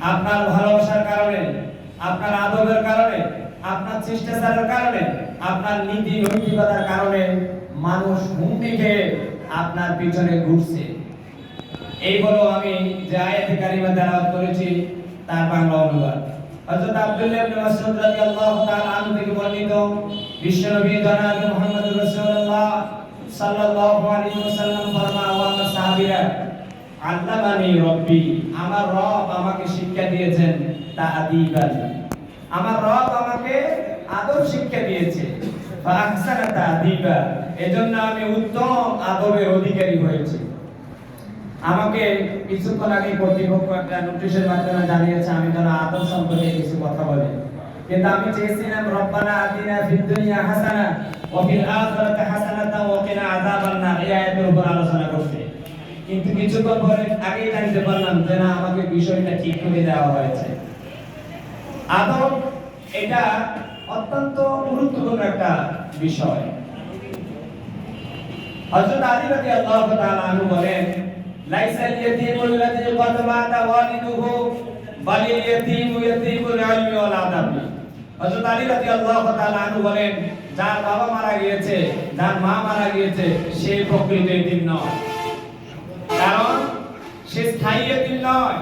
আপনার ভালোবাসার কারণে, আপনার আদবের কারণে, আপনার শিষ্টাচারের কারণে, আপনার নীতি নৈতিকতার কারণে মানুষ হুমকি খেয়ে আপনার পিছনে ঘুরছে। এই হলো আমি যে আয়াতে কারিমা তেলাওয়াত করেছি, তার বাংলা অনুবাদ। হযরত আব্দুল্লাহ ইবনে মাসউদ রাদিয়াল্লাহু তাআলা আনহু থেকে বর্ণিত বিশ্বনবী জনাব মুহাম্মদ রাসূলুল্লাহ সাল্লাল্লাহু আলাইহি ওয়াসাল্লাম ফরমান ও আমার সাহাবীরা, আল্লামানি রব্বি। আমার রব আমাকে শিক্ষা দিয়েছেন তা তাআদিবান আমার রব আমাকে আদব শিক্ষা দিয়েছে। এজন্য আমি উত্তম আদবের অধিকারী হয়েছি। আমাকে কিছুক্ষণ আগে কর্তৃপক্ষ একটা নোটিশের মাধ্যমে জানিয়েছে, আমি যেন আদব সম্পর্কে কিছু কথা বলি। কিন্তু আমি চেয়েছিলাম, রব্বানা আতিনা ফিদ হাসানা, ওয়া ফিল আখিরাতি হাসানাতাও ওয়া কিনা আযাবান নার। এই আয়াতের উপর আলোচনা করতে। কিন্তু কিছুক্ষণ পরে আগেই জানতে পারলাম যে না, আমাকে বিষয়টা ঠিক করে দেওয়া হয়েছে। আদব এটা অত্যন্ত গুরুত্বপূর্ণ একটা বিষয়। হযরত আলী রাদিয়াল্লাহু তাআলা আনহু বলেন লাইসাল ইয়াতীমুল লাযী ক্বাদ মাতা ওয়ালিদুহু, বালিল ইয়াতীমু ইয়াতীমুল ইলমি ওয়াল আদাবি। হযরত আলী রাদিয়াল্লাহু তাআলা আনহু বলেন, যার বাবা মারা গিয়েছে, যার মা মারা গিয়েছে, সে প্রকৃত এতিম নয়। কারণ সে স্থায়ী এতিম নয়।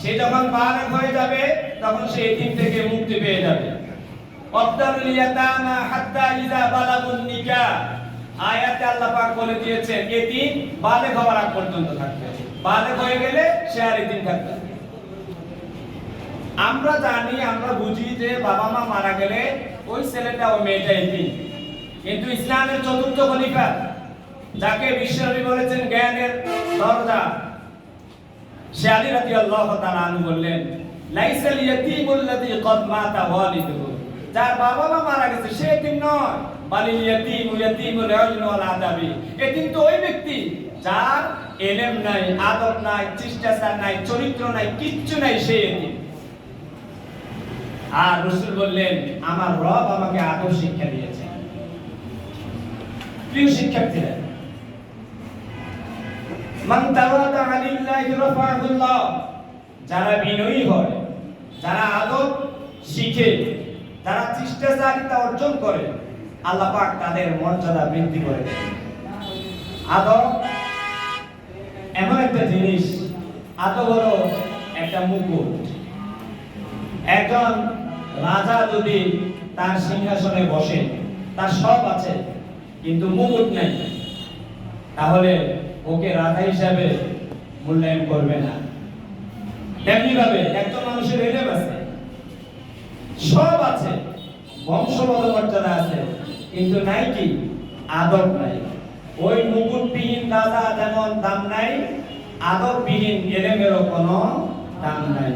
সে যখন বালক হয়ে যাবে, তখন সে এতিম থেকে মুক্তি পেয়ে যাবে। হওয়ার আগ পর্যন্ত হয়ে গেলে সে আর। আমরা জানি, আমরা বুঝি যে বাবা মা মারা গেলে ওই ছেলেটা ওই মেয়েটা এতিম। কিন্তু ইসলামের চতুর্থ খলিফা যাকে বিশ্বনবী বলেছেন জ্ঞানের দরজা সে আলী রাদিয়াল্লাহু তাআলা আনহু বললেন, লাইসাল মাতা ওয়ালিদুহু। যার বাবা মা মারা গেছে, সে এতিম নয়। ওয়াল আদাবি। এতিম তো ওই ব্যক্তি যার এলেম নাই, আদব নাই, শিষ্টাচার নাই, চরিত্র নাই, কিচ্ছু নাই, সে এতিম। আর রাসূল বললেন, আমার রব আমাকে আদব শিক্ষা দিয়েছে প্রিয় শিক্ষার্থীরা মান তাওয়াদা লিল্লাহি রাফাহুল্লাহ যারা বিনয়ী হয়, যারা আদব শিখে, যারা শিষ্টাচারিতা অর্জন করে, আল্লাহ পাক তাদের মর্যাদা বৃদ্ধি করে। আদব এমন একটা জিনিস, আদব হলো একটা মুকুট একজন রাজা যদি তার সিংহাসনে বসে, তার সব আছে, কিন্তু মুকুট নেই, তাহলে ওকে রাধা হিসাবে মূল্যায়ন করবে না। তেমনি ভাবে একজন মানুষের এলেম আছে, সব আছে বংশগত মর্যাদা আছে, কিন্তু নাই কি, আদব নাই। ওই মুকুটবিহীন রাজা যেমন দাম নাই, আদববিহীন এলেমেরও কোনো দাম নাই।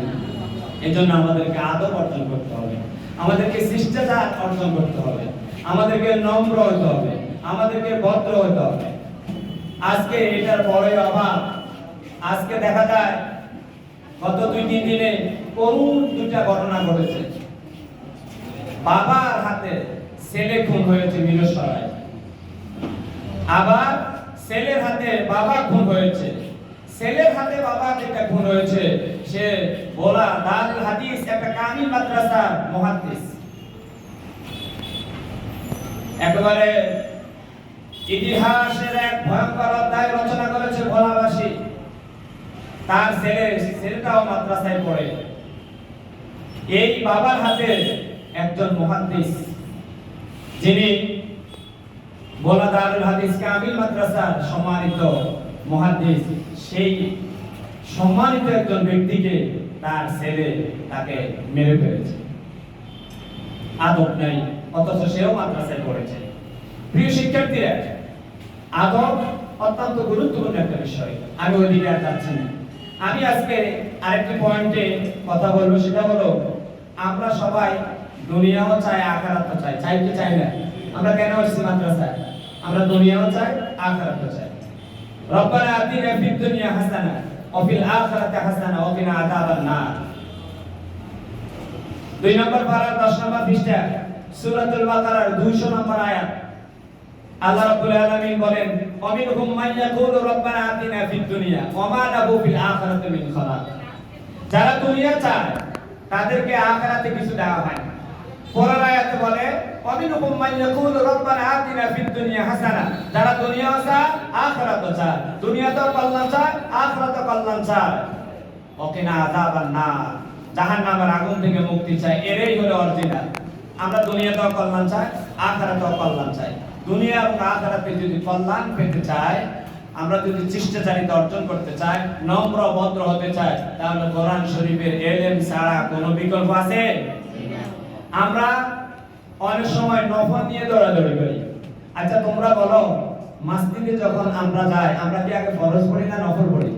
এজন্য আমাদেরকে আদব অর্জন করতে হবে। আমাদেরকে শিষ্টাচার অর্জন করতে হবে। আমাদেরকে নম্র হতে হবে। আমাদেরকে ভদ্র হতে হবে। আজকে এটার বড়ই অভাব। আজকে দেখা যায়, গত দুই, তিন দিনে করুণ দুটা ঘটনা ঘটেছে। বাবার হাতে ছেলে খুন হয়েছে মিরসরায় আবার ছেলের হাতে বাবা খুন হয়েছে। ছেলের হাতে বাবা যেটা খুন হয়েছে, সে বলা দারুল হাদিস, একটা কামিল মাদ্রাসা মুহাদ্দিস একেবারে ইতিহাসের এক ভয়ঙ্কর অধ্যায় রচনা করেছে ভোলাবাসী। তার ছেলে ছেলেটাও মাদ্রাসায় পড়ে। এই বাবার হাতে একজন মুহাদ্দিস, যিনি বোলা দারুল হাদিস কামিল মাদ্রাসার সম্মানিত মুহাদ্দিস। সেই সম্মানিত একজন ব্যক্তিকে তার ছেলে তাকে মেরে ফেলেছে। আদব নাই, অথচ সেও মাদ্রাসায় পড়েছে। প্রিয় শিক্ষার্থীরা আদব অত্যন্ত গুরুত্বপূর্ণ একটা বিষয়। আমি ওইদিকে আর যাচ্ছি না। আমি আজকে আরেকটি পয়েন্টে কথা বলব, সেটা হলো, আমরা সবাই দুনিয়াও চাই, আখারাতও চাই। চাই কি চাই না? আমরা কেন আসছি মাদ্রাসায়? আমরা দুনিয়াও চাই, আখারাতও চাই। রব্বানা আতিনা ফিদ দুনিয়া হাসানা, ওয়া ফিল আখিরাতি হাসানা, ওয়া কিনা আযাবান নার। দুই নম্বর পারা 10 নম্বর পৃষ্ঠা, সূরাতুল বাকারার 200 নম্বর আয়াত। আল্লাহ রাব্বুল আলামিন বলেন অমিনহুম মান ইয়াকুলু রব্বানা আতিনা ফিদ দুনিয়া, ওয়া মা লাহু ফিল আখিরাতি মিন খালাক। যারা দুনিয়া চায়, তাদেরকে আখেরাতে কিছু দেওয়া হয় পরের আয়াতে বলে অমিনুকুম মান ইয়াকুলু রব্বানা আতিনা ফিদ দুনিয়া হাসানা। যারা দুনিয়া চায় আখিরাত চায়। দুনিয়াতেও কল্যাণ চায়, আখিরাতেও কল্যাণ চায়। ওকিনা আযাবান নার। জাহান্নামের আগুন থেকে মুক্তি চাই এরই হলো অরিজিনাল। আমরা দুনিয়াতেও কল্যাণ চাই, আখিরাতেও কল্যাণ চাই। দুনিয়া এবং আখিরাতে যদি কল্যাণ পেতে চায়, আমরা যদি শিষ্টাচারিতা অর্জন করতে চাই, নম্র, ভদ্র হতে চাই, তাহলে কোরআন শরীফের এলেম ছাড়া কোনো বিকল্প আছে? আমরা অনেক সময় নফল নিয়ে দৌড়াদৌড়ি করি। আচ্ছা তোমরা বলো, মাসজিদে যখন আমরা যাই, আমরা কি আগে ফরজ পড়ি না নফল পড়ি?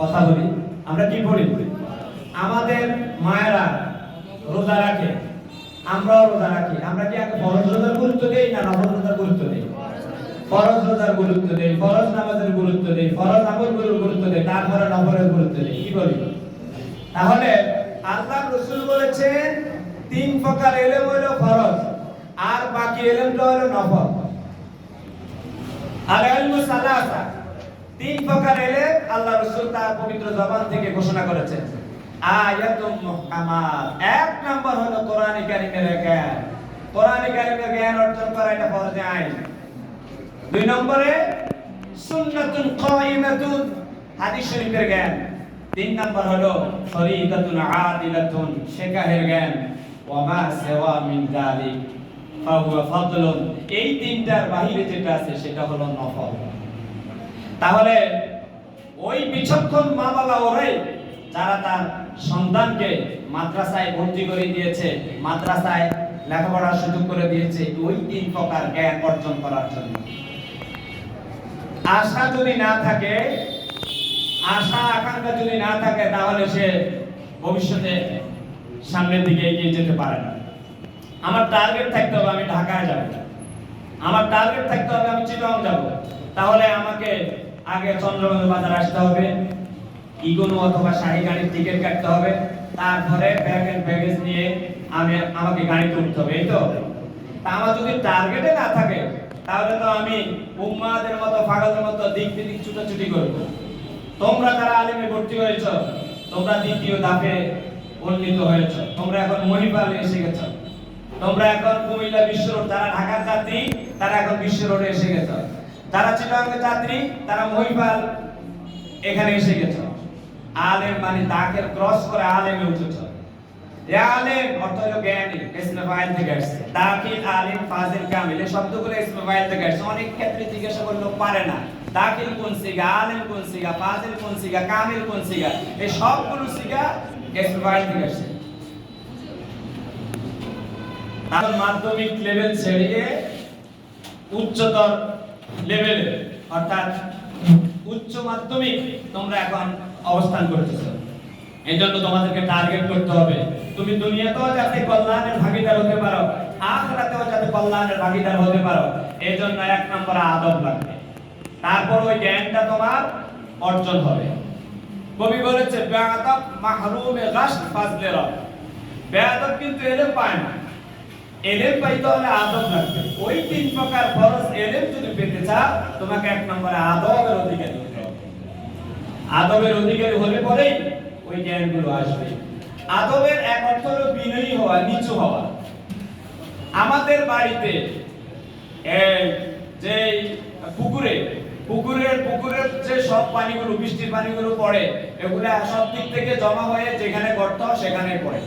কথা বলি, আমরা কি পড়ি? আমাদের মায়েরা রোজা রাখে। আমরাও রোজা রাখি। আমরা কি আগে ফরজ রোজার গুরুত্ব দেই না নফল রোজার গুরুত্ব দেই? ফরজ রোজার গুরুত্ব দেই, ফরজ নামাজের গুরুত্ব দেই, ফরজ আমলগুলোর গুরুত্ব দেই, তারপরে নফলের গুরুত্ব দেই। কি বলি? তাহলে আল্লাহ রসুল বলেছেন, তিন প্রকার এলেম হলো ফরজ, আর বাকি এলেমটা হলো নফল। আর ইলমু সালাসা, তিন প্রকার এলেম আল্লাহ রসুল তার পবিত্র জবান থেকে ঘোষণা করেছেন। আয়াতুম মুহকামাত। এক নম্বর হলো কোরআন কারীমের জ্ঞান। কোরআন কারীমের জ্ঞান অর্জন করা এটা ফরজে আইন। দুই নম্বরে, সুন্নাতুন কাইমাতুন হাদিস শরীফের জ্ঞান। তিন নম্বর হলো ফরিদাতুন আদিলাতুন শেখাহের জ্ঞান। ওয়া মা সিওয়া মিন যালিক, ফাহুয়া ফাদলুন। এই তিনটার বাহিরে যেটা আছে, সেটা হলো নফল। তাহলে, ওই বিচক্ষণ মা বাবা ওরাই, যারা তার সন্তানকে মাদ্রাসায় ভর্তি করে দিয়েছে, মাদ্রাসায় লেখাপড়ার সুযোগ করে দিয়েছে ওই তিন প্রকার জ্ঞান অর্জন করার জন্য। আশা যদি না থাকে, আশা, আকাঙ্ক্ষা যদি না থাকে, তাহলে সে ভবিষ্যতে সামনের দিকে এগিয়ে যেতে পারে না। আমার টার্গেট থাকতে হবে আমি ঢাকায় যাব। আমার টার্গেট থাকতে হবে আমি চিটং যাব। তাহলে আমাকে আগে চন্দ্রবন্ধু বাজার আসতে হবে। ইগোনো অথবা শাহী গাড়ির টিকিট কাটতে হবে। তারপরে ব্যাগ এন্ড ব্যাগেজ নিয়ে আমি আমাকে গাড়িতে উঠতে হবে, এই তো? আমার যদি টার্গেটে না থাকে, তাহলে তো আমি উম্মাদের মতো, পাগলের মতো দিক বিদিক ছুটাছুটি করব। তোমরা যারা আলেমে ভর্তি হয়েছ, তোমরা দ্বিতীয় ধাপে উন্নীত হয়েছ। তোমরা এখন মহিপালে এসে গেছ। তোমরা এখন কুমিল্লা বিশ্ব রোড, যারা ঢাকার যাত্রী, তারা এখন বিশ্ব রোডে এসে গেছ। যারা চিটাঙ্গের যাত্রী, তারা মহিপাল এখানে এসে গেছ। আলেম মানে দাকের ক্রস করে আলেমে উঠেছ আলেম অর্থ হলো জ্ঞানী ইসমে ফাইল থেকে আসছে। দাখিল আলেম, ফাজিল, কামিল, এই শব্দগুলো ইসমে ফাইল থেকে আসছে। অনেক ক্ষেত্রে জিজ্ঞাসা করলেও পারে না দাখিল কোন সিগা আলেম কোন সিগা ফাজিল কোন সিগা কামিল কোন সিগা এই সবগুলো সিগা ইসমে ফাইল থেকে আসছে। এখন মাধ্যমিক লেভেল ছেড়ে উচ্চতর লেভেলে, অর্থাৎ উচ্চ মাধ্যমিক তোমরা এখন অবস্থান করতেছো এই জন্য তোমাদেরকে টার্গেট করতে হবে। তুমি দুনিয়াতেও যাতে কল্যাণের ভাগিদার হতে পারো, আখরাতেও যাতে কল্যাণের ভাগিদার হতে পারো এই জন্য এক নম্বরে আদব লাগবে। তারপর ওই জ্ঞানটা তোমার অর্জন হবে। কবি বলেছে বেয়াদব মাহরুমে গাশ ফাজলে রব। বেয়াদব কিন্তু এলেম পায় না। এলেম পাইতে হলে আদব লাগবে। ওই তিন প্রকার ফরজ এলেম যদি পেতে চাও, তোমাকে এক নম্বরে আদবের অধিকারী আদবের অধিকারী হলে পরেই ওই জ্ঞানগুলো আসবে। আদবের এক অর্থ হলো বিনয়ী হওয়া, নিচু হওয়া। আমাদের বাড়িতে যে পুকুরে, পুকুরের পুকুরের যে সব পানিগুলো, বৃষ্টির পানিগুলো পড়ে, এগুলো সব দিক থেকে জমা হয়ে যেখানে গর্ত, সেখানে পড়ে।